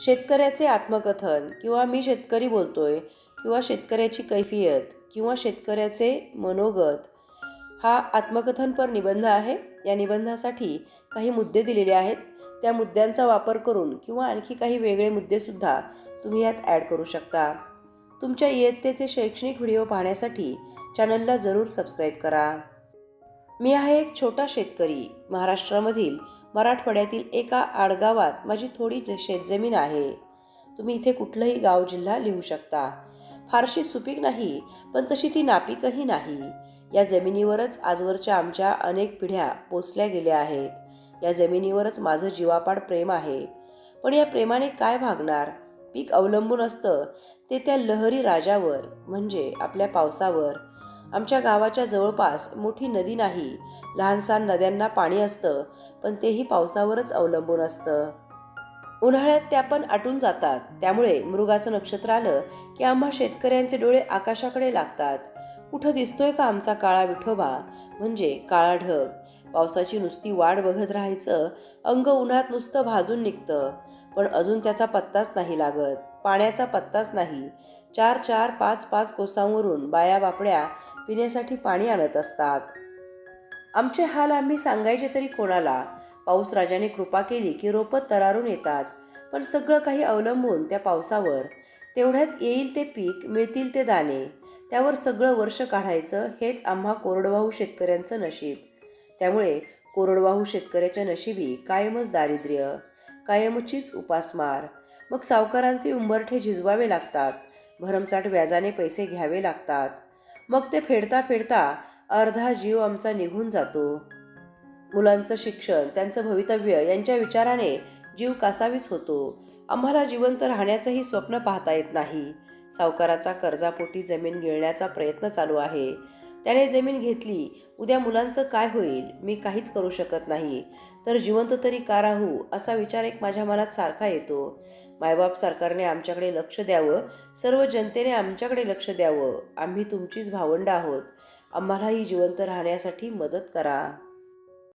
शेतकऱ्याचे आत्मकथन किंवा मी शेतकरी बोलतोय किंवा शेतकऱ्याची कैफियत किंवा शेतकऱ्याचे मनोगत हा आत्मकथनपर निबंध आहे. या निबंधासाठी काही मुद्दे दिलेले आहेत. त्या मुद्द्यांचा वापर करून किंवा आणखी काही वेगळे मुद्देसुद्धा तुम्ही यात ॲड करू शकता. तुमच्या इयत्तेचे शैक्षणिक व्हिडिओ पाहण्यासाठी चॅनलला जरूर सबस्क्राईब करा. मी आहे एक छोटा शेतकरी महाराष्ट्रामधील मराठवाड्यातील एका आडगावात माझी थोडी ज शेतजमीन आहे. तुम्ही इथे कुठलंही गाव जिल्हा लिहू शकता. फारशी सुपीक नाही पण तशी ती नापीकही नाही. या जमिनीवरच आजवरच्या आमच्या अनेक पिढ्या पोचल्या गेल्या आहेत. या जमिनीवरच माझं जीवापाड प्रेम आहे. पण या प्रेमाने काय भागणार? पीक अवलंबून असतं ते त्या लहरी राजावर म्हणजे आपल्या पावसावर. आमच्या गावाच्या जवळपास मोठी नदी नाही. लहानसहान नद्यांना पाणी असतं पण तेही पावसावरच अवलंबून असतं. उन्हाळ्यात त्या पण आटून जातात. त्यामुळे मृगाचं नक्षत्र आलं की आम्हा शेतकऱ्यांचे डोळे आकाशाकडे लागतात. कुठं दिसतोय का आमचा काळा विठोबा? म्हणजे काळा ढग. पावसाची नुसती वाट बघत राहायचं अंग उन्हात नुसतं भाजून निघतं. पण अजून त्याचा पत्ताच नाही लागत पाण्याचा पत्ताच नाही. चार चार पाच पाच कोसांवरून बाया बापड्या पिण्यासाठी पाणी आणत असतात. आमचे हाल आम्ही सांगायचे तरी कोणाला? पाऊस राजाने कृपा केली की रोपं तरारून येतात पण सगळं काही अवलंबून त्या पावसावर. तेवढ्यात येईल ते पीक मिळतील ते दाणे. त्यावर सगळं वर्ष काढायचं हेच आम्हा कोरडवाहू शेतकऱ्यांचं नशीब. त्यामुळे कोरडवाहू शेतकऱ्याच्या नशिबी कायमच दारिद्र्य कायमचीच उपासमार. मग सावकारांचे उंबरठे झिजवावे लागतात भरमसाठ व्याजाने पैसे घ्यावे लागतात. मग ते फेडता फेडता अर्धा जीव आमचा निघून जातो. मुलांचं शिक्षण त्यांचं भवितव्य यांच्या विचाराने जीव कासावीस होतो. आम्हाला जिवंत राहण्याचंही स्वप्न पाहता येत नाही. सावकाराचा कर्जापोटी जमीन गिळण्याचा प्रयत्न चालू आहे. त्याने जमीन घेतली. उद्या मुलांचं काय होईल? मी काहीच करू शकत नाही. तर जिवंत तरी का राहू? असा विचार एक माझ्या मनात सारखा येतो. मायबाप सरकारने आमच्याकडे लक्ष द्यावं. सर्व जनतेने आमच्याकडे लक्ष द्यावं. आम्ही तुमचीच भावंड आहोत. आम्हालाही जिवंत राहण्यासाठी मदत करा.